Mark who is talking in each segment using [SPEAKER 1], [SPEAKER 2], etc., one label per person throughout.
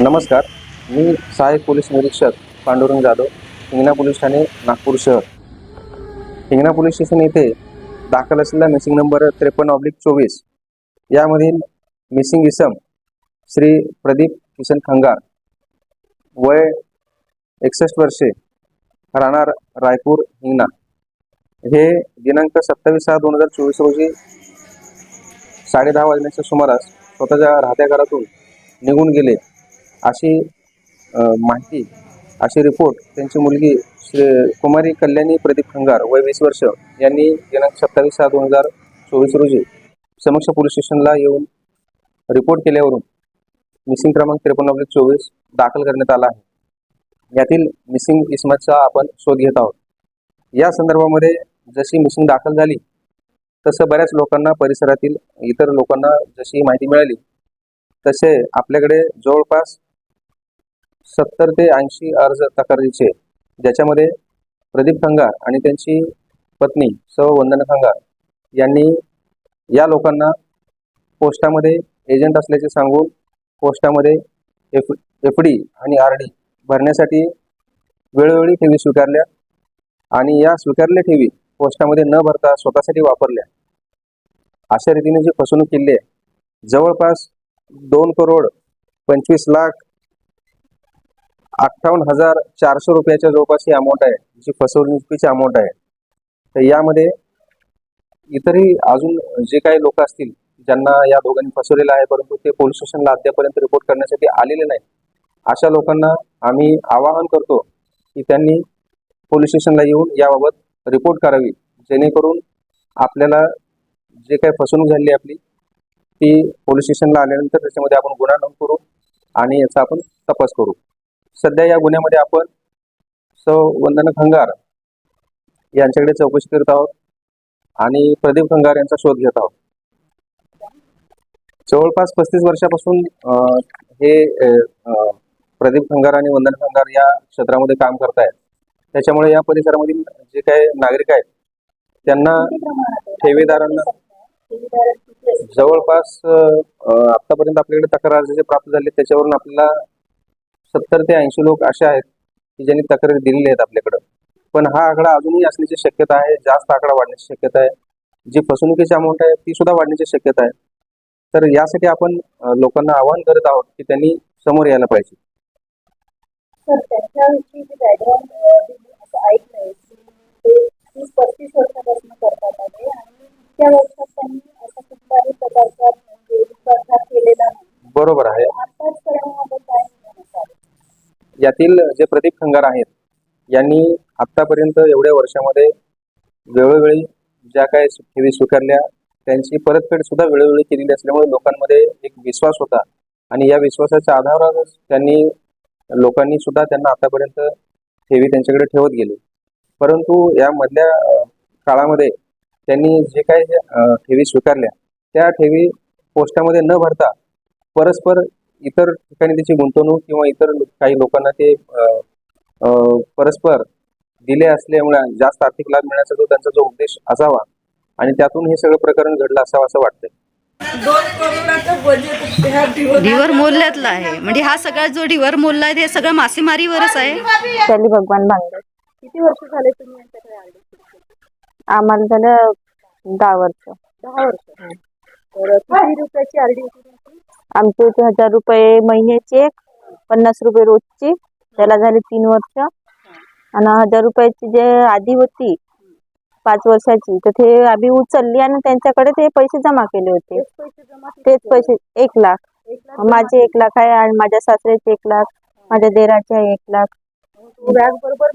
[SPEAKER 1] नमस्कार. मी सहाय्यक पोलीस निरीक्षक पांडुरंग जाधव हिंगणा पोलीस ठाणे नागपूर शहर. हिंगणा पोलीस स्टेशन येथे दाखल असलेला मिसिंग नंबर त्रेपन्न ऑब्लिक चोवीस. यामधील मिसिंग इसम श्री प्रदीप किशन खंगार वय एकसष्ट वर्षे राहणार रायपूर हिंगणा. हे दिनांक सत्तावीस सहा दोन हजार चोवीस रोजी साडे दहा वाजण्याच्या सुमारास स्वतःच्या राहत्या घरातून निघून गेले. अशी माहिती अशी रिपोर्ट त्यांची मुलगी श्री कुमारी कल्याणी प्रदीप खंगार वय वीस वर्ष यांनी दिनांक सत्तावीस सहा दोन हजार चोवीस रोजी समक्ष पोलीस स्टेशनला येऊन रिपोर्ट केल्यावरून मिसिंग क्रमांक त्रेपन्न ऑब्लिक चोवीस दाखल करण्यात आला आहे. यातील मिसिंग इसमाचा आपण शोध घेत आहोत. या संदर्भामध्ये जशी मिसिंग दाखल झाली तसं बऱ्याच लोकांना परिसरातील इतर लोकांना जशी माहिती मिळाली तसे आपल्याकडे जवळपास सत्तर ते ऐंशी अर्ज तक्रारीचे. ज्याच्यामध्ये प्रदीप खंगार आणि त्यांची पत्नी सौ वंदना खंगार यांनी या लोकांना पोस्टामध्ये एजंट असल्याचे सांगून पोस्टामध्ये एफ एफ डी आणि आर डी भरण्यासाठी वेळोवेळी ठेवी स्वीकारल्या आणि या स्वीकारल्या ठेवी पोस्टामध्ये न भरता स्वतःसाठी वापरल्या. अशा रीतीने जी फसवणूक केली आहे जवळपास दोन करोड पंचवीस लाख अठ्ठावन्न हजार चारशे रुपयाच्या जवळपास ही अमाऊंट आहे जी फसवणुकीची अमाऊंट आहे. तर यामध्ये इतरही अजून जे काही लोक असतील ज्यांना या दोघांनी फसवलेलं आहे परंतु ते पोलीस स्टेशनला अद्यापर्यंत रिपोर्ट करण्यासाठी आलेले नाही अशा लोकांना आम्ही आवाहन करतो की त्यांनी पोलीस स्टेशनला येऊन याबाबत रिपोर्ट करावी जेणेकरून आपल्याला जे काही फसवणूक झाली आपली ती पोलीस स्टेशनला आल्यानंतर त्याच्यामध्ये आपण गुन्हा नोंद करू आणि याचा आपण तपास करू. सध्या या गुन्ह्यामध्ये आपण सौ वंदना खंगार यांच्याकडे चौकशी करत आहोत आणि प्रदीप खंगार यांचा शोध घेत आहोत. जवळपास पस्तीस वर्षापासून हे प्रदीप खंगार आणि वंदन खंगार या क्षेत्रामध्ये काम करतायत. त्याच्यामुळे या परिसरामधील जे काही नागरिक आहेत त्यांना ठेवीदारांना जवळपास आतापर्यंत आपल्याकडे तक्रार जे प्राप्त झाले त्याच्यावरून आपल्याला सत्तर ते ऐंशी लोक असे आहेत की ज्यांनी तक्रारी दिलेली आहेत आपल्याकडं. पण हा आकडा अजूनही असण्याची शक्यता आहे जास्त आकडा वाढण्याची शक्यता आहे. जी फसवणुकीची अमाऊंट आहे ती सुद्धा वाढण्याची शक्यता आहे. तर यासाठी आपण लोकांना आवाहन करत आहोत की त्यांनी समोर यायला पाहिजे.
[SPEAKER 2] म्हणजे
[SPEAKER 1] बरोबर आहे
[SPEAKER 2] आताच करण्यामध्ये काय नियम असावे?
[SPEAKER 1] यातील जे प्रदीप खंगार आहेत यांनी आत्तापर्यंत एवढ्या वर्षामध्ये वेळोवेळी ज्या काही ठेवी स्वीकारल्या त्यांची परतफेड सुद्धा वेळोवेळी केलेली असल्यामुळे लोकांमध्ये एक विश्वास होता. आणि या विश्वासाच्या आधारावरच त्यांनी लोकांनी सुद्धा त्यांना आतापर्यंत ठेवी त्यांच्याकडे ठेवत गेले. परंतु या मधल्या काळामध्ये त्यांनी जे काही ठेवी स्वीकारल्या त्या ठेवी पोस्टामध्ये न भरता परस्पर इतर ठिकाणी त्याची गुंतवणूक किंवा इतर काही लोकांना ते परस्पर दिले असल्यामुळे जास्त आर्थिक लाभ मिळण्याचा जो त्यांचा जो उद्देश असावा आणि त्यातून हे सगळं प्रकरण घडलं असावं असं वाटतंय.
[SPEAKER 3] दिवस
[SPEAKER 4] ढिवर मोल्ल्यातला आहे. म्हणजे हा सगळा जो ढिवर मोल्ला आहे ते सगळं मासेमारीवरच आहे.
[SPEAKER 5] शैली भगवान भांगे
[SPEAKER 2] किती वर्ष झाले तुम्ही यांच्याकडे आले?
[SPEAKER 5] आम्हाला झालं दहा वर्ष.
[SPEAKER 2] दहा वर्ष. तर किती रुपयाची आरडी होती?
[SPEAKER 5] आमचे इथे हजार रुपये महिन्याची एक पन्नास रुपये रोजची. त्याला झाले तीन वर्ष. आणि हजार रुपयाची जे आधी होती पाच वर्षाची तर ते आम्ही उचलली आणि त्यांच्याकडे ते पैसे जमा केले होते.
[SPEAKER 2] तेच पैसे
[SPEAKER 5] एक लाख. माझे एक लाख आहे आणि माझ्या सासऱ्याचे एक लाख माझ्या देराचे आहे एक लाख.
[SPEAKER 2] व्याज बरोबर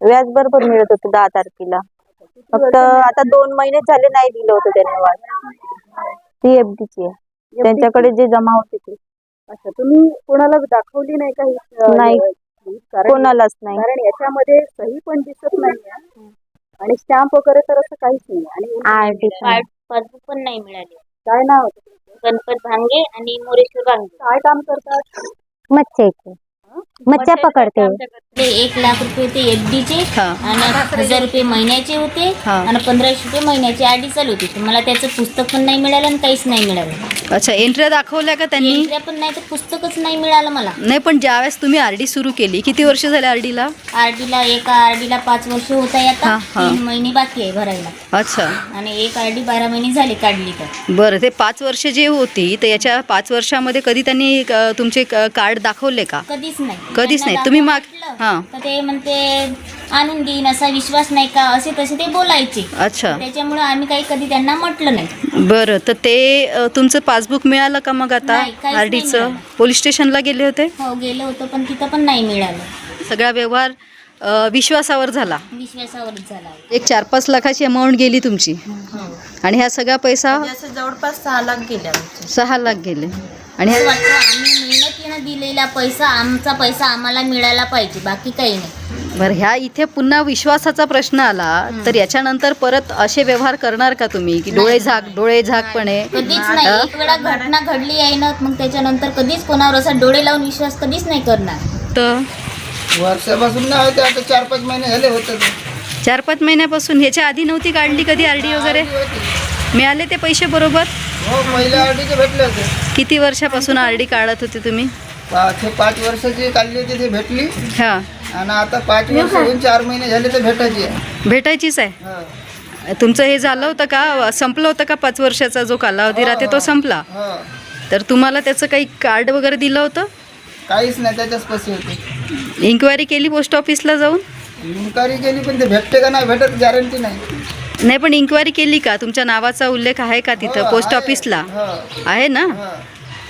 [SPEAKER 5] व्याज बरोबर मिळत होते दहा तारखेला.
[SPEAKER 2] किती
[SPEAKER 5] फक्त? आता दोन महिने झाले नाही दिलं होतं त्याने व्याज ती एफडीची आहे. त्यांच्याकडे जे जमा होते ते.
[SPEAKER 2] अच्छा तुम्ही कोणाला दाखवली नाही का ही,
[SPEAKER 5] नाही.
[SPEAKER 2] ही? कारण
[SPEAKER 5] कोणालाच नाही.
[SPEAKER 2] कारण याच्यामध्ये सही पण दिसत नाही आणि स्टॅम्प वगैरे तर असं काहीच नाही आणि
[SPEAKER 6] पासबुक पण नाही मिळाले.
[SPEAKER 2] काय नाव?
[SPEAKER 6] गणपत भांगे आणि मोरेश्वर भांगे.
[SPEAKER 2] काय काम करतात?
[SPEAKER 5] मच्छ्याची मच्छ्या पकडते.
[SPEAKER 6] ते एक लाख रुपये होते एफ डीचे
[SPEAKER 4] हा.
[SPEAKER 6] आणि हजार रुपये महिन्याचे होते
[SPEAKER 4] हा.
[SPEAKER 6] आणि पंधराशे रुपये महिन्याची आर डी चालू होती. तर मला त्याचं पुस्तक पण नाही मिळालं आणि काहीच नाही मिळालं.
[SPEAKER 4] अच्छा एंट्र्या दाखवल्या का त्यांनी?
[SPEAKER 6] एंट्र्या पण नाही तर पुस्तकच नाही मिळालं मला.
[SPEAKER 4] नाही पण ज्यावेळेस तुम्ही आर डी सुरू केली किती वर्ष झाले आर डीला?
[SPEAKER 6] आर डीला एका आर डीला पाच वर्ष होत आहे आता. तीन महिने बाकी आहे भरायला.
[SPEAKER 4] अच्छा.
[SPEAKER 6] आणि एक आर डी बारा महिने झाले काढली तर.
[SPEAKER 4] बरं ते पाच वर्ष जे होती तर याच्या पाच वर्षामध्ये कधी त्यांनी तुमचे कार्ड दाखवले का?
[SPEAKER 6] कधीच नाही.
[SPEAKER 4] कधीच नाही. तुम्ही माग-
[SPEAKER 6] म्हटलं,
[SPEAKER 4] हां.
[SPEAKER 6] तर ते म्हणते आणून देईन असा विश्वास नाही का? असे तसे ते बोलायचे.
[SPEAKER 4] अच्छा.
[SPEAKER 6] त्याच्यामुळे आम्ही काही कधी त्यांना म्हटलं नाही.
[SPEAKER 4] बरं तर ते अ, तुमचं पासबुक मिळालं का मग आता?
[SPEAKER 6] नाही, काहीच
[SPEAKER 4] आर
[SPEAKER 6] नाही मिळालं.
[SPEAKER 4] पोलीस स्टेशनला गेले होते?
[SPEAKER 6] हो गेलो होतो पण तिथं पण नाही मिळालं.
[SPEAKER 4] सगळा व्यवहार अ, विश्वासावर झाला.
[SPEAKER 6] विश्वासावरच झाला.
[SPEAKER 4] एक चार पाच लाखाची अमाऊंट गेली तुमची. आणि हा सगळा पैसा
[SPEAKER 3] जवळपास सहा लाख गेले आमचे.
[SPEAKER 4] सहा लाख गेले. आणि
[SPEAKER 6] असं वाटतं आम्ही मेहनतीनं दिलेला पैसा आमचा पैसा आम्हाला मिळायला पाहिजे बाकी काही नाही.
[SPEAKER 4] बरं ह्या इथे पुन्हा विश्वासाचा प्रश्न आला तर याच्यानंतर परत असे व्यवहार करणार का तुम्ही? की डोळे झाक डोळे झाकपणे?
[SPEAKER 6] कधीच नाही. एक वेळा घटना घडली आहे ना मग त्याच्यानंतर कधीच कोणावर असा डोळे लावून विश्वास कधीच नाही करणार.
[SPEAKER 4] तर?
[SPEAKER 7] वर्षापासून नाही होते आता चार पाच महिने झाले होते. ते.
[SPEAKER 4] चार पाच महिन्यापासून? ह्याच्या आधी नव्हती काढली कधी आर डी वगैरे? मिळाले ते पैसे बरोबर?
[SPEAKER 7] हो पहिल्या आरडीचे भेटले होते.
[SPEAKER 4] किती वर्षापासून आर डी काढत होते तुम्ही?
[SPEAKER 7] पाच पाच वर्षाची काढली होती ती भेटली.
[SPEAKER 4] हां.
[SPEAKER 7] आणि आता पाच वर्ष होऊन चार महिने झाले तर भेटायची आहे.
[SPEAKER 4] भेटायचीच आहे.
[SPEAKER 7] हो.
[SPEAKER 4] तुमचं हे झालं होतं का? संपलं होतं का पाच वर्षाचा जो कालावधी राहते तो संपला?
[SPEAKER 7] हो.
[SPEAKER 4] तर तुम्हाला त्याचं काही कार्ड वगैरे दिलं होतं?
[SPEAKER 7] काहीच नाही त्याच्याच पैसे होते.
[SPEAKER 4] इन्क्वायरी केली पोस्ट ऑफिसला जाऊन?
[SPEAKER 7] इन्क्वायरी केली पण ते भेटते का नाही भेटत गॅरंटी नाही.
[SPEAKER 4] नाही पण इन्क्वायरी केली का? तुमच्या नावाचा उल्लेख आहे का तिथं?
[SPEAKER 7] हो,
[SPEAKER 4] पोस्ट
[SPEAKER 7] आहे.
[SPEAKER 4] ऑफिसला
[SPEAKER 7] हो.
[SPEAKER 4] आहे ना?
[SPEAKER 7] हो.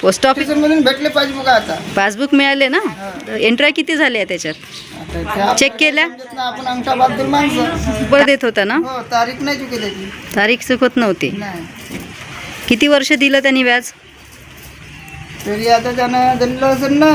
[SPEAKER 4] पोस्ट ऑफिस
[SPEAKER 7] मधून भेटले बघा आता.
[SPEAKER 4] पासबुक मिळाले ना? एंट्र्या किती झाल्या त्याच्यात? चेक केल्या?
[SPEAKER 7] आपण माणसं.
[SPEAKER 4] बरं देत होता ना?
[SPEAKER 7] हो तारीख नाही चुकी
[SPEAKER 4] तारीख चुकत नव्हती.
[SPEAKER 7] नाही.
[SPEAKER 4] किती वर्ष दिलं त्यांनी व्याज?
[SPEAKER 7] तरी आता त्यानं दिलं असेल ना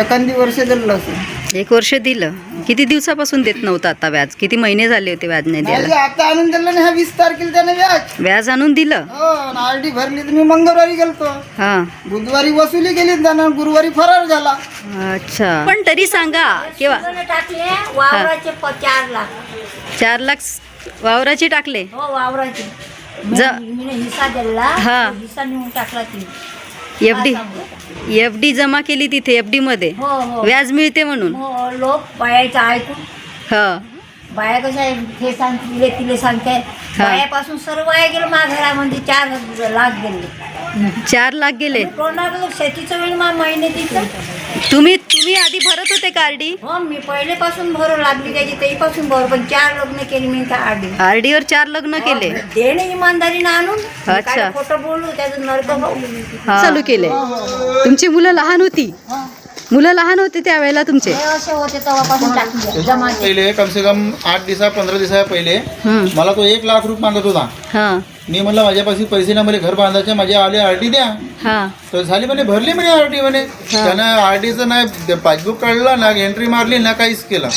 [SPEAKER 7] एखादी वर्ष दिलं असेल.
[SPEAKER 4] एक वर्ष दिलं. किती दिवसापासून देत नव्हतं आता व्याज? किती महिने झाले होते व्याज नाही
[SPEAKER 7] नाही
[SPEAKER 4] द्यायला
[SPEAKER 7] आता आणून दिलं ना वीस तारखेला त्याने व्याज.
[SPEAKER 4] व्याज आणून दिलं?
[SPEAKER 7] हो आरडी भरली तर मी मंगळवारी गेलतो.
[SPEAKER 4] हां.
[SPEAKER 7] बुधवारी वसुली केली त्यानं गुरुवारी फरार झाला.
[SPEAKER 4] अच्छा. पण तरी सांगा किंवा
[SPEAKER 3] टाकले वावराचे प- चार लाख.
[SPEAKER 4] चार लाख स- वावराचे टाकले?
[SPEAKER 3] हो वावराचे.
[SPEAKER 4] ज.
[SPEAKER 3] मी हिस्सा दिला
[SPEAKER 4] हा.
[SPEAKER 3] हिस्सा नेऊन टाकला ती
[SPEAKER 4] एफ डी? एफ डी जमा केली तिथे एफ डी मध्ये.
[SPEAKER 3] हो हो.
[SPEAKER 4] व्याज मिळते म्हणून.
[SPEAKER 3] हो लोक बायाचं ऐकून.
[SPEAKER 4] हा.
[SPEAKER 3] बाया कसं आहे? हे सांगते तिले सांगते बायापासून सर्व आहे गेलं माझ्या घरामध्ये चार लाख गेले.
[SPEAKER 4] चार लाख गेले.
[SPEAKER 3] कोणाला शेतीचं वेळ मा महिने तिथं
[SPEAKER 4] तुम्ही तुम्ही आधी भरत होते कार्डी.
[SPEAKER 3] हो मी पहिलेपासून भरू लागली त्याची तेपासून भरू पण चार लग्न केली मी त्या आडी
[SPEAKER 4] आरडी वर चार लग्न केले.
[SPEAKER 3] देणे इमानदारीनं आणून
[SPEAKER 4] अच्छा.
[SPEAKER 3] काय खोटं बोलू त्याचं नरक भाऊ
[SPEAKER 4] चालू केले तुमची मुलं लहान होती. मुलं लहान होते त्यावेळेला तुमचे.
[SPEAKER 3] हे असे होते तेव्हापासून टाकले जमा
[SPEAKER 8] पहिले कम से कम आठ दिवसा पंधरा दिवसा पहिले
[SPEAKER 4] हं,
[SPEAKER 8] मला तो एक लाख रुपये मागत होता.
[SPEAKER 4] हां.
[SPEAKER 8] मी म्हणलं माझ्यापाशी पैसे ना मला घर बांधायचे माझे आले आर डी द्या.
[SPEAKER 4] हां.
[SPEAKER 8] तर झाली म्हणे भरली म्हणे आर डी म्हणे. त्यानं आर डीचं नाही पासबुक काढलं ना एंट्री मारली ना काहीच केलं.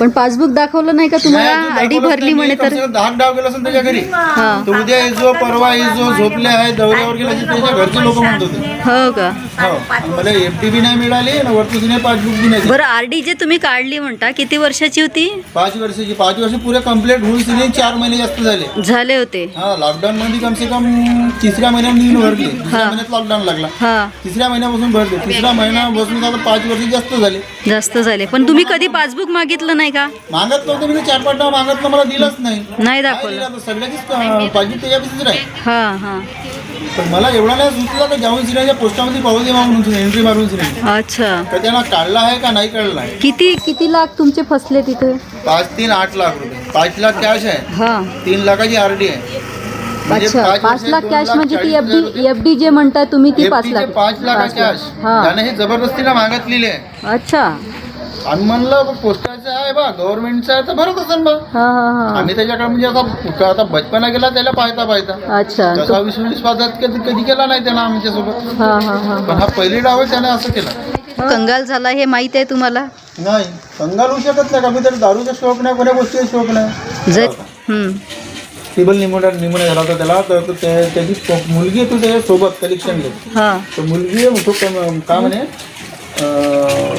[SPEAKER 4] पण पासबुक दाखवलं नाही का
[SPEAKER 8] नाही,
[SPEAKER 4] तुम्हाला? आरडी
[SPEAKER 8] दाखवलंच
[SPEAKER 4] भरली
[SPEAKER 8] नाही.
[SPEAKER 4] म्हणे तर.
[SPEAKER 8] दहा डाव गेला असेल त्याच्या घरी.
[SPEAKER 4] हां.
[SPEAKER 8] तर उद्या येजो परवा येजो झोपले आहे दौऱ्यावर गेला की त्याच्या घरचे लोक म्हणत होते.
[SPEAKER 4] हो का?
[SPEAKER 8] हो. आणि मला एफ डी बी नाही मिळाली आणि वरती नाही पासबुक बी नाही.
[SPEAKER 4] बरं आरडी जे तुम्ही काढली म्हणता किती वर्षाची होती?
[SPEAKER 8] पाच वर्षाची पाच वर्ष पुरे कंप्लीट होऊन तिने चार महिने जास्त झाले.
[SPEAKER 4] झाले होते.
[SPEAKER 8] हा लॉकडाऊन मध्ये कम से कम तिसऱ्या महिन्यात मी भरली. दुसऱ्या महिन्यात लॉकडाऊन लागला.
[SPEAKER 4] हा.
[SPEAKER 8] तिसऱ्या महिन्यापासून भरले. तिसरा महिना बसून आता पाच वर्ष जास्त झाले.
[SPEAKER 4] जास्त झाले. पण तुम्ही कधी पासबुक मागितलं नाही का?
[SPEAKER 8] मागत नव्हतं मी चार पाच डाव मागत मला दिलंच नाही.
[SPEAKER 4] नाही
[SPEAKER 8] काय
[SPEAKER 4] दाखवलं.
[SPEAKER 8] दिलं आता? सगळ्याचीच पाहिजे त्याच्यापासून आहे
[SPEAKER 4] हा हा.
[SPEAKER 8] पण मला एवढा नाही सुचला का जाऊन सिनेच्या पोस्टामध्ये पाहू दे म्हणून एंट्री मारून सिने
[SPEAKER 4] अच्छा.
[SPEAKER 8] तर त्यांना काढला आहे का नाही काढला आहे.
[SPEAKER 4] किती किती लाख तुमचे फसले तिथे?
[SPEAKER 8] पाच तीन आठ लाख रुपये. पाच लाख कॅश आहे.
[SPEAKER 4] हा.
[SPEAKER 8] तीन लाखाची आर डी आहे.
[SPEAKER 4] अच्छा पाच लाख कॅश म्हणजे ती
[SPEAKER 8] चाळीस
[SPEAKER 4] एफ
[SPEAKER 8] हजार रुपये.
[SPEAKER 4] डी एफ डी जे म्हणताय तुम्ही ती पाच लाख
[SPEAKER 8] पाच लाख कॅश
[SPEAKER 4] हा.
[SPEAKER 8] त्याने हे जबरदस्तीला मागितलेले आहे.
[SPEAKER 4] अच्छा.
[SPEAKER 8] आम्ही म्हणलं पोस्टाचं आहे बा गव्हर्नमेंटचं आहे तर भरत असेल बा.
[SPEAKER 4] हा हा हा.
[SPEAKER 8] आम्ही त्याच्याकडे म्हणजे आता आता बचपना गेला त्याला पाहता पाहता.
[SPEAKER 4] अच्छा.
[SPEAKER 8] तसा विश्वास कधी कधी केला नाही त्यानं आमच्यासोबत.
[SPEAKER 4] हा हा हा
[SPEAKER 8] पण हा पहिली डाव त्याने असं केलं.
[SPEAKER 4] कंगाल झाला हे माहीत आहे तुम्हाला?
[SPEAKER 8] नाही. कंगाल होऊ शकत नाही कमी तरी दारूचा शौक नाही कोण्या गोष्टीचा शौक नाही.
[SPEAKER 4] जर हम्म.
[SPEAKER 8] टिबल निमोनिया निमोनिया झाला होता त्याला तर तो त्या- त्याची मुलगी आहे तो त्याच्या सोबत कलेक्शन घेत.
[SPEAKER 4] हा.
[SPEAKER 8] तर मुलगी आहे तो कम- काय म्हणे? अं,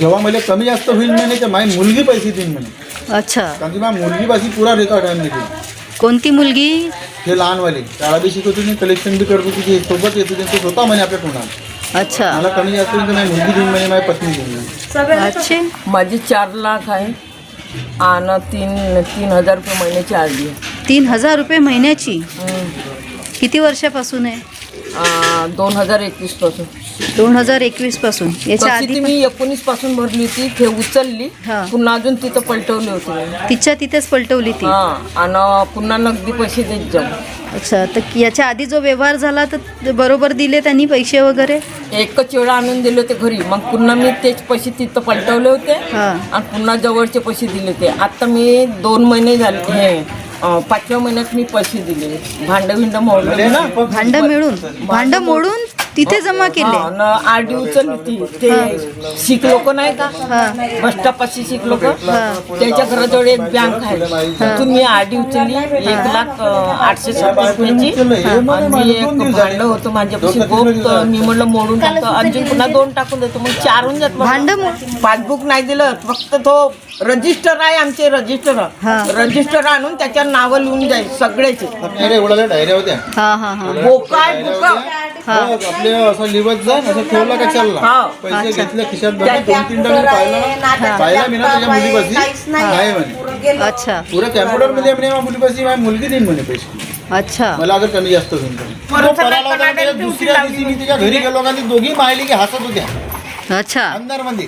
[SPEAKER 8] जेव्हा मला कमी जास्त होईल म्हणे तर माझी मुलगी पैसे देईन म्हणे.
[SPEAKER 4] अच्छा.
[SPEAKER 8] कारण की माझ्या मुलगी पाशी पुरा रेकॉर्ड आहे म्हणे
[SPEAKER 4] कोणती मुलगी?
[SPEAKER 8] हे लहानवाले. शाळा बी शिकवत होती कलेक्शन बी करत ते सोबत येत होते ते स्वतः म्हणे आपल्या तोंडात.
[SPEAKER 4] अच्छा.
[SPEAKER 8] मला कमी जास्त होईल तर माझी मुलगी देईन म्हणे माझी पत्नी देईन म्हणे.
[SPEAKER 4] अच्छे.
[SPEAKER 9] माझी चार लाख आहे. आणि तीन तीन हज़ार रुपये महिन्याची आरडी आहे.
[SPEAKER 4] तीन हजार रुपये महिन्याची. किती वर्षापासून आहे?
[SPEAKER 9] दोन हजार एकवीसपासून.
[SPEAKER 4] दोन हजार एकवीसपासून. याच्या
[SPEAKER 9] तशी ती
[SPEAKER 4] आधी
[SPEAKER 9] मी एकोणीसपासून भरली होती ते उचलली.
[SPEAKER 4] हा.
[SPEAKER 9] पुन्हा अजून तिथं पलटवली होती मी.
[SPEAKER 4] तिच्या तिथेच पलटवली ती.
[SPEAKER 9] हा आणि पुन्हा नगदी पैसे देत जाऊ.
[SPEAKER 4] अच्छा तर याच्या आधी जो व्यवहार झाला तर बरोबर दिले त्यांनी पैसे वगैरे?
[SPEAKER 9] एकच वेळा आणून दिले होते घरी. मग पुन्हा मी तेच पैसे तिथं पलटवले होते.
[SPEAKER 4] हा.
[SPEAKER 9] आणि पुन्हा जवळचे पैसे दिले होते. आता मी दोन महिने झाले हे पाचव्या महिन्यात मी पैसे दिले. भांड भिंड मोडले. ना
[SPEAKER 4] भांड मिळून. भांड मोडून तिथे जमा केले.
[SPEAKER 9] आर डी उचलली ती ते शिक लोक नाही का? बस स्टॉपपाशी शिक लोक. त्याच्या घराजवळ एक बँक आहे. तिथून मी आर डी उचलली एक लाख अं, आठशे सत्तर रुपयाची. आणि मी एक भांड होतं माझ्यापाशी. गोप तर मी म्हणलं मोडून टाकतो. अजून पुन्हा दोन टाकून देतो. मग चार होऊन जात
[SPEAKER 4] भांड
[SPEAKER 9] पासबुक नाही दिलं. फक्त तो रजिस्टर आहे आमचे रजिस्टर. रजिस्टर आणून त्याच्यावर नावं लिहून जाईल सगळ्याचे.
[SPEAKER 8] डायऱ्या होत्या.
[SPEAKER 4] हा हा हा.
[SPEAKER 9] बोकाय बुका
[SPEAKER 8] बस, आपले असं लिवत जा असं ठेवला का चालला. पैसे घेतले खिशात भरले दोन तीन टन पाहिला पाहिला मी ना त्याच्या नाही म्हणे.
[SPEAKER 4] अच्छा.
[SPEAKER 8] पुरा कॅम्प्युटरमध्ये म्हणे माझी मुलगी देईन म्हणे पैसे.
[SPEAKER 4] अच्छा.
[SPEAKER 8] मला अगर कमी जास्त दुसऱ्या दिवशी मी तिच्या घरी गेलो का ती दोघी माहिली की हसत होत्या.
[SPEAKER 4] अच्छा.
[SPEAKER 8] अंदरमध्ये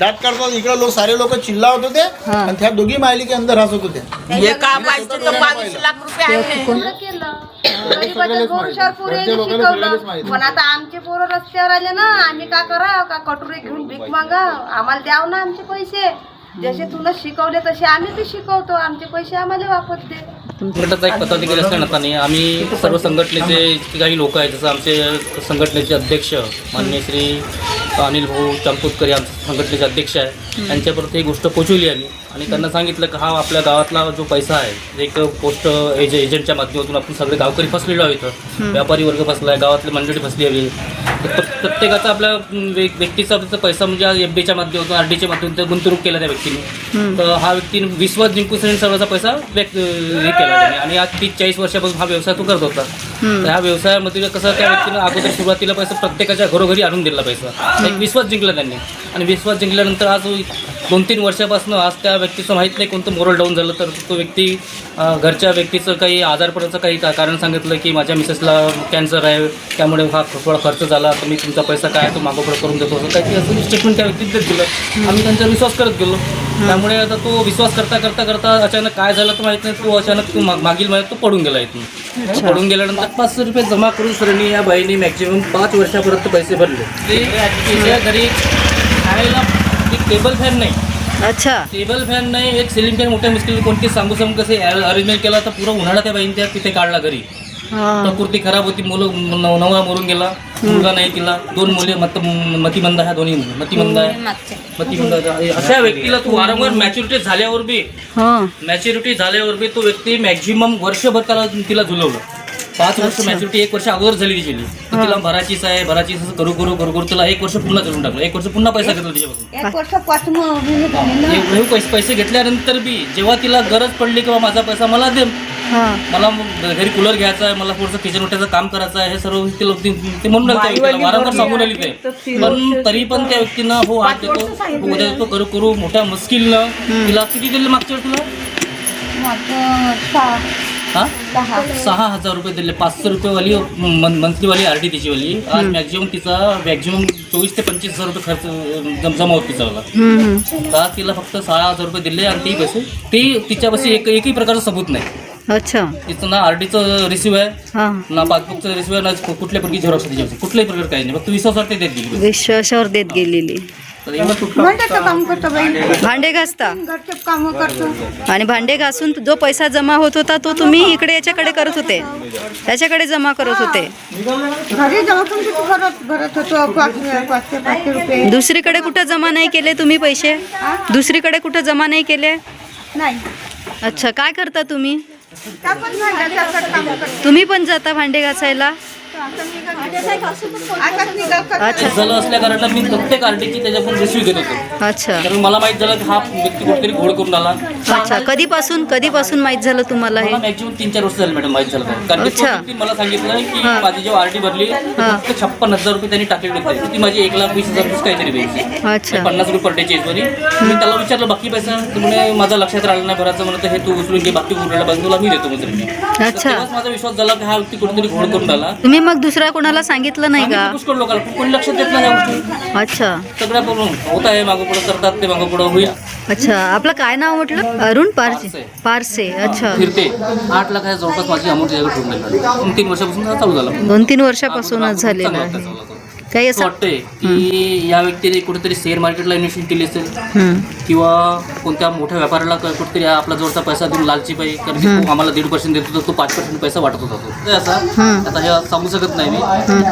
[SPEAKER 8] दाट करतात इकडे लोक सारे लोक चिल्लावत होते आणि त्या दोघी माहिली की अंदर हसत
[SPEAKER 9] एका तर बावीस लाख रुपये आहे.
[SPEAKER 8] माहिती.
[SPEAKER 2] पण आता आमचे पोरं रस्त्यावर आले ना. आम्ही का करा का कटोरी घेऊन भीक मागा आम्हाला द्याव ना आमचे पैसे. जसे तुला शिकवले तसे आम्ही बी शिकवतो. आमचे पैसे आम्हाला
[SPEAKER 10] संघटनेचा एक पदाधिकारी आम्ही सर्व संघटनेचे जे काही लोक आहेत. जसं आमचे संघटनेचे अध्यक्ष माननीय श्री अनिल भाऊ चंपुतकर आमचे संघटनेचे अध्यक्ष आहे यांच्यापर्यंत ही गोष्ट पोचवली आम्ही. आणि त्यांना सांगितलं की हा आपल्या गावातला जो पैसा आहे एक पोस्ट एज एजंटच्या माध्यमातून आपण सगळे गावकरी फसलेलो आहोत इथं. व्यापारी वर्ग फसला आहे गावातली मंडळी फसली हवी. प्रत्येकाचा आपल्या व्यक- व्यक्तीचा त्याचा पैसा म्हणजे एफ डीच्या माध्यमातून आर डीच्या माध्यमातून गुंतवणूक केला त्या व्यक्तीने. तर हा व्यक्तीने विश्वास जिंकून सर्वांचा पैसा व्यक्त हे केला आणि आज तीस चाळीस वर्षापासून हा व्यवसाय तो करत होता. तर ह्या व्यवसायामध्ये कसं त्या व्यक्तीनं अगोदर सुरुवातीला पैसा प्रत्येकाच्या घरोघरी आणून दिला पैसा. एक विश्वास जिंकला त्यांनी. आणि विश्वास जिंकल्यानंतर आज दोन तीन वर्षापासून आज त्या व्यक्तीचं माहीत नाही कोणतं मोरल डाऊन झालं तर तो व्यक्ती घरच्या व्यक्तीचं काही आजारपणाचं काही कारण सांगितलं की माझ्या मिसेसला कॅन्सर आहे त्यामुळे हा थोडा खर्च झाला तर मी तुमचा पैसा काय तो मागोपुढं करून देतो असं काही असं स्टेटमेंट त्या व्यक्तीत देत दिलं आम्ही त्यांचा विश्वास करत गेलो. त्यामुळे आता तो विश्वास करता करता करता अचानक काय झालं तर माहीत नाही तो अचानक तो मागील महिन्यात तो पडून गेला इथून. पडून गेल्यानंतर पाचशे रुपये जमा करून सरांनी या बाईने मॅक्झिमम पाच वर्षापर्यंत पैसे भरले. ते तिच्या घरी खायला एक टेबल फॅन नाही.
[SPEAKER 4] अच्छा.
[SPEAKER 10] टेबल फॅन नाही एक सिलिंग फॅन मोठ्या मुश्किल कोणती सांगू सांगू कसे अरेंजमेंट केला तर पुरा उन्हाळा त्या बाईने त्या तिथे काढला घरी. प्रकृती खराब होती मुलं न- नवरा मरून गेला मुलगा नाही तिला दोन मुले मत मतिमंद ह्या दोन्ही मुलं मतिमंद आहे. मतिमंद आहे. अशा व्यक्तीला तू वारंवार मॅच्युरिटी झाल्यावर बी
[SPEAKER 4] हा.
[SPEAKER 10] मॅच्युरिटी झाल्यावर बी तो व्यक्ती मॅक्झिमम वर्षभर त्याला तिला झुलवलं. पाच वर्ष मॅच्युरिटी एक वर्ष अगोदर झाली तिची. तर तिला भराचीच आहे भराचीच आहे, करू करू करू करू तिला एक वर्ष पुन्हा करून टाकलं. एक वर्ष पुन्हा पैसा घेतला तिच्यापासून.
[SPEAKER 2] एक ना
[SPEAKER 10] एवढे पैसे पैसे घेतल्यानंतर बी जेव्हा तिला गरज पडली किंवा माझा पैसा मला दे मला घरी कूलर घ्यायचा आहे मला थोडंसं किचन वाट्याचं काम करायचं आहे हे सर्व तिला ती ते म्हणून. वारंवार सांगून राहिली ते. पण तरी पण त्या व्यक्तीनं हो हात देतो उद्या देतो करू करू मोठ्या मुश्किलनं. तिला किती दिले मागच्या वेळी तुला? हा? सहा हजार रुपये दिले. पाचशे रुपयेवाली मंथलीवाली आर डी तिची वाली. आज मॅक्झिमम तिचा मॅक्झिमम चोवीस ते पंचवीस हजार रुपये खर्च जम- होत तिचा वाला. आज तिला फक्त सहा हजार रुपये दिले आणि ती पैसे ती तिच्यापाशी एक एकही प्रकारचं सबूत नाही.
[SPEAKER 4] अच्छा.
[SPEAKER 10] तिचं ना आर डीचं रिसिव्ह आहे
[SPEAKER 4] हा.
[SPEAKER 10] ना पासबुकचं रिसिव्ह आहे ना कुठल्या प्रकारची झेरॉक्स त्याच्यापाशी कुठल्याही प्रकार काही नाही फक्त विश्वासावर ते देत गेली
[SPEAKER 4] विश्वासावर देत गेलेली.
[SPEAKER 10] तर एवढं कुठलं
[SPEAKER 2] भांड्याचं काम करतो बाई?
[SPEAKER 4] भांडे घासता?
[SPEAKER 2] घरचे काम करतो.
[SPEAKER 4] आणि भांडे घासून जो पैसा जमा होत होता तो तुम्ही इकडे याच्याकडे करत होते. त्याच्याकडे जमा करत होते.
[SPEAKER 2] घरी रुपये.
[SPEAKER 4] दुसरीकडे कुठं जमा नाही केले तुम्ही पैसे? दुसरीकडे कुठं जमा नाही केले?
[SPEAKER 2] नाही.
[SPEAKER 4] अच्छा काय करता तुम्ही? तुम्ही पण जाता भांडे घासायला? अच्छा.
[SPEAKER 10] झालं असल्या कारणानं मी प्रत्येक आरटीची त्याच्याकडून रिसिव्ह घेत होतो.
[SPEAKER 4] अच्छा.
[SPEAKER 10] कारण मला माहीत झालं की हा व्यक्ती कुठेतरी घोड करून आला.
[SPEAKER 4] अच्छा कधीपासून कधीपासून माहीत झालं तुम्हाला हे?
[SPEAKER 10] मला मॅक्झिमम तीन चार वर्ष झाले मॅडम माहीत झालं. कारण. की
[SPEAKER 4] अच्छा.
[SPEAKER 10] मला सांगितलं की
[SPEAKER 4] हा.
[SPEAKER 10] माझी जेव्हा आरटी भरली
[SPEAKER 4] हा.
[SPEAKER 10] फक्त छप्पन हजार रुपये त्यांनी टाकलेले होते. ती माझी एक लाख वीस हजार रुपये काहीतरी द्यायची.
[SPEAKER 4] अच्छा.
[SPEAKER 10] पन्नास रुपये पर डेची हिशोबाने मी त्याला विचारलं बाकी पैसा तर म्हणे माझा लक्षात राहिला नाही भरायचं म्हणत हे तू उचलून घे बाकी उरलेला बाजू तुला मी देतो म्हणजे
[SPEAKER 4] अच्छा.
[SPEAKER 10] तेव्हाच माझा विश्वास झाला की हा व्यक्ती कुठेतरी घोड करून आला
[SPEAKER 4] तुम्ही मग दुसऱ्या कोणाला सांगितलं नाही का?
[SPEAKER 10] पुष्कळ लोकांना पण कोणी लक्षात देत नाही या गोष्टी.
[SPEAKER 4] अच्छा.
[SPEAKER 10] सगळ्या प्रॉब्लेम होत आहे मागं पुढं करतात ते मागं पुढं होऊया.
[SPEAKER 4] अच्छा. आपलं काय नाव म्हटलं? अरुण पारसे.
[SPEAKER 10] पारसे.
[SPEAKER 4] अच्छा.
[SPEAKER 10] फिरते. आठ लाखाच्या जवळपास माझी अमाऊंट ठेवून दोन तीन वर्षापासून चालू झाला.
[SPEAKER 4] दोन तीन वर्षापासूनच झालेलं आहे. काही
[SPEAKER 10] असं वाटतंय की या व्यक्तीने कुठेतरी शेअर मार्केटला इन्व्हेस्टमेंट केली असेल. किंवा कोणत्या मोठ्या व्यापाऱ्याला क- कुठेतरी आपला जोडचा पैसा देऊन लालची पाहिजे कारण की तो आम्हाला दीड पर्सेंट देत होता तो पाच पर्सेंट पैसा वाटत होता तो. तर असा. आता हे सांगू शकत नाही मी.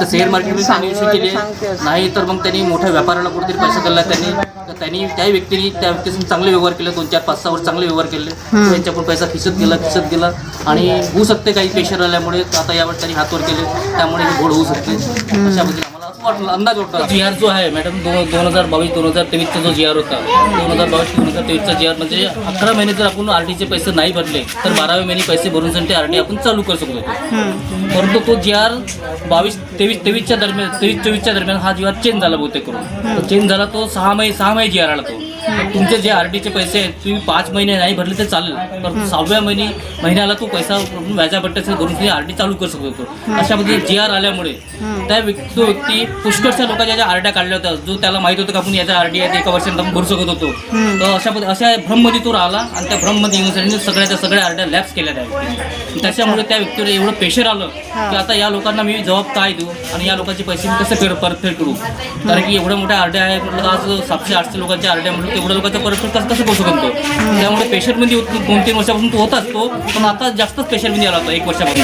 [SPEAKER 10] तर शेअर मार्केटमध्ये त्यांनी इन्व्हेस्ट केली आहे. नाही तर मग त्यांनी मोठ्या व्यापाऱ्याला कुठेतरी पैसा दिला त्यांनी तर त्यांनी त्या व्यक्तीने त्या व्यक्तीसून चांगले व्यवहार केले दोन चार पाच सहा वर्ष चांगले व्यवहार केले. त्यांच्याकडून पैसा खिचत गेला खिचत गेला. आणि होऊ शकते काही पेशर आल्यामुळे तर आता यावर त्यांनी हातवर केले त्यामुळे हे घोड होऊ शकते. अशा पद्धतीने अंदाज जी आर जो आहे मॅडम दोन दोन हजार बावीस दोन हजार तेवीसचा जो जी आर होता दोन हजार बावीस दोन हजार तेवीसचा जी आर म्हणजे अकरा महिने जर आपण आर डीचे पैसे नाही भरले तर बारावे महिने पैसे भरून साठी ते आर डी आपण चालू करू शकतो. परंतु तो जी आर बावीस तेवीस तेवीसच्या दरम्यान तेवीस चोवीसच्या दरम्यान हा जी आर चेंज झाला बहुतेक करून. चेंज झाला तो सहा महिने सहा महिने जी आर आला तो. तुमचे जे आर डीचे पैसे आहेत तुम्ही पाच महिने नाही भरले तर चालेल परंतु सहाव्या महिने महिन्याला तो पैसा व्याजापट्ट्याचे भरून तुम्ही आर डी चालू करू शकतो. अशा पद्धतीने जी आर आल्यामुळे त्या व्यक्ती तो व्यक्ती पुष्कळशा लोकांच्या ज्या आरड्या काढल्या होत्या. जो त्याला माहीत होतं की आपण याच्या आरडी आहेत एका वर्षात आपण भरू शकत होतो. तर अशा अशा भ्रममध्ये तो राहिला आणि त्या भ्रममध्ये येऊन सगळ्याच्या सगळ्या आरड्या लॅप्स केल्या त्या व्यक्तीने त्याच्यामुळे त्या व्यक्तीवर एवढं प्रेशर आलं की आता या लोकांना मी जबाब काय देऊ आणि या लोकांचे पैसे मी कसे फेड परतफेड करू? कारण की एवढ्या मोठ्या आरड्या आहे म्हटलं आज सातशे आठशे लोकांच्या आरड्या म्हटलं तेवढ्या लोकांच्या परतफेड कसं कसं करू शकतो त्यामुळे प्रेशरमध्ये दोन तीन वर्षापासून तो होताच तो पण आता जास्तच प्रेशरमध्ये आला होता एक वर्षापासून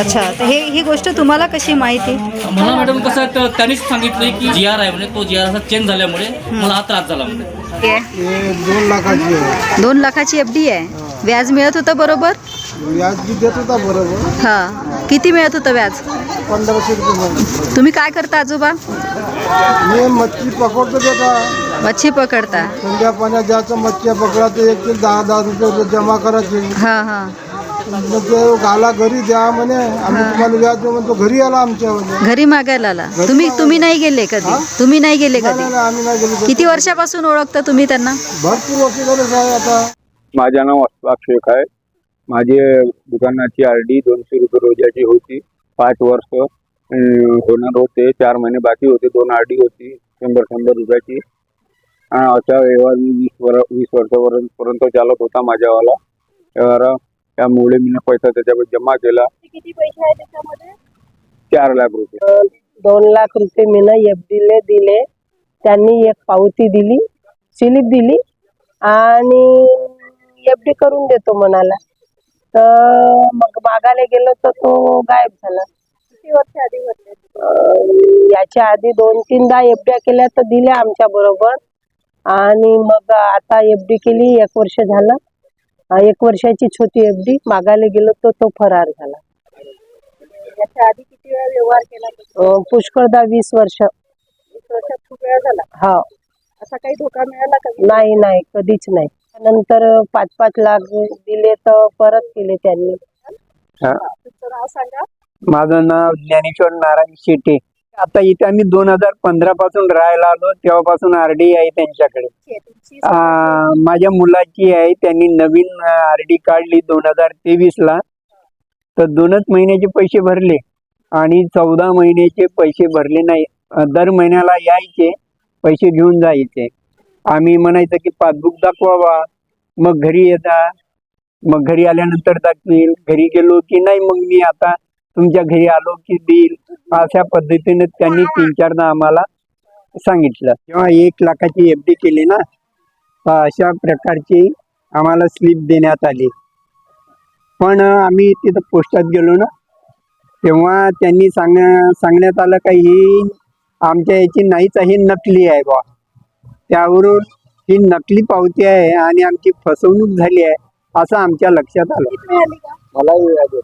[SPEAKER 4] अच्छा. तर हे ही गोष्ट तुम्हाला कशी माहिती?
[SPEAKER 10] मला मॅडम कसं आहे, तर त्यांनीच सांगितलं की जी आर आहे म्हणे. तो जी आर असा चेंज झाल्यामुळे मला हा त्रास झाला म्हणे.
[SPEAKER 8] हे दोन लाखाची आहे.
[SPEAKER 4] दोन लाखाची एफ डी आहे. व्याज मिळत होतं बरोबर?
[SPEAKER 8] व्याज बी देत होता बरोबर.
[SPEAKER 4] हा. किती मिळत होतं व्याज?
[SPEAKER 8] पंधराशे रुपये महिना.
[SPEAKER 4] तुम्ही काय करता आजोबा?
[SPEAKER 8] मी मच्छी पकडतो त्याचा
[SPEAKER 4] मच्छी पकडता.
[SPEAKER 8] संध्या पाण्यात जायचं मच्छी पकडायचं एक ते दहा दहा रुपये जमा करायचे.
[SPEAKER 4] हा हा.
[SPEAKER 8] मग ते गाला घरी द्या म्हणे. आम्ही तुम्हाला व्याज देऊ म्हणतो घरी आला आमच्या म्हणे.
[SPEAKER 4] घरी मागायला आला. तुम्ही तुम्ही नाही गेले कधी? तुम्ही नाही गेले
[SPEAKER 8] नाही,
[SPEAKER 4] कधी?
[SPEAKER 8] नाही, आम्ही नाही गेलो
[SPEAKER 4] किती वर्षापासून ओळखता तुम्ही त्यांना?
[SPEAKER 8] भरपूर वर्ष झाले साहेब आता.
[SPEAKER 11] माझं नाव अस्फाक शेख आहे. माझी दुकानाची आर डी दोनशे रुपये रोजाची होती. पाच वर्ष अं, होणार होते. चार महिने बाकी होते. दोन आर डी होती. शंभर शंभर रुपयाची. आणि असा व्यवहार मी वीस वर वीस वर्षापर्यंत पर्यंत चालत होता माझ्यावाला. व्यवहार त्यामुळे मी पैसा त्याच्यावर जमा केला.
[SPEAKER 2] किती पैसे आहे त्याच्यामध्ये?
[SPEAKER 11] चार लाख रुपये.
[SPEAKER 5] दोन लाख रुपये मी ना एफ डीले दिले. त्यांनी एक पावती दिली स्लिप दिली आणि एफ डी करून देतो म्हणाला. तर मग मागायला गेलो तर तो गायब झाला.
[SPEAKER 2] किती वर्ष आधी
[SPEAKER 5] याच्या आधी दोन तीनदा एफ डी केल्या तर दिल्या आमच्या बरोबर. आणि मग आता एफ डी केली एक वर्ष झालं. एक वर्षाची छोटी एफ डी मागायला गेलो तर तो फरार झाला.
[SPEAKER 2] याच्या आधी किती वेळा व्यवहार केला
[SPEAKER 5] पुष्कळदा वीस वर्ष.
[SPEAKER 2] वीस वर्षात खूप वेळा झाला?
[SPEAKER 5] हा.
[SPEAKER 2] असा काही धोका मिळाला का?
[SPEAKER 5] नाही नाही कधीच नाही. नंतर पाच पाच लाख दिले तर परत केले त्यांनी.
[SPEAKER 2] तुमचं नाव सांगा.
[SPEAKER 12] माझं नाव ज्ञानेश्वर नारायण शेटे. आता इथे आम्ही दोन हजार पंधरा पासून राहायला आलो. तेव्हापासून आर डी आहे त्यांच्याकडे. माझ्या मुलाची आहे. त्यांनी नवीन आर डी काढली दोन हजार तेवीस ला तर दोनच महिन्याचे पैसे भरले आणि चौदा महिन्याचे पैसे भरले नाही. दर महिन्याला यायचे पैसे घेऊन जायचे. आम्ही म्हणायचं की पासबुक दाखवावा. मग घरी येता. मग घरी आल्यानंतर दाखवील. घरी गेलो की नाही मग मी आता तुमच्या घरी आलो की देईल अशा पद्धतीने त्यांनी तीन चारदा आम्हाला सांगितलं. किंवा एक लाखाची एफ डी केली ना अशा प्रकारची आम्हाला स्लिप देण्यात आली. पण आम्ही तिथं पोस्टात गेलो ना तेव्हा त्यांनी सांग सांगण्यात आलं का ही आमच्या याची नाहीच आहे नकली आहे बा त्यावरून ही नकली पावती आहे आणि आमची फसवणूक झाली आहे असं आमच्या लक्षात आलं.
[SPEAKER 2] मिळाली का
[SPEAKER 11] मलाही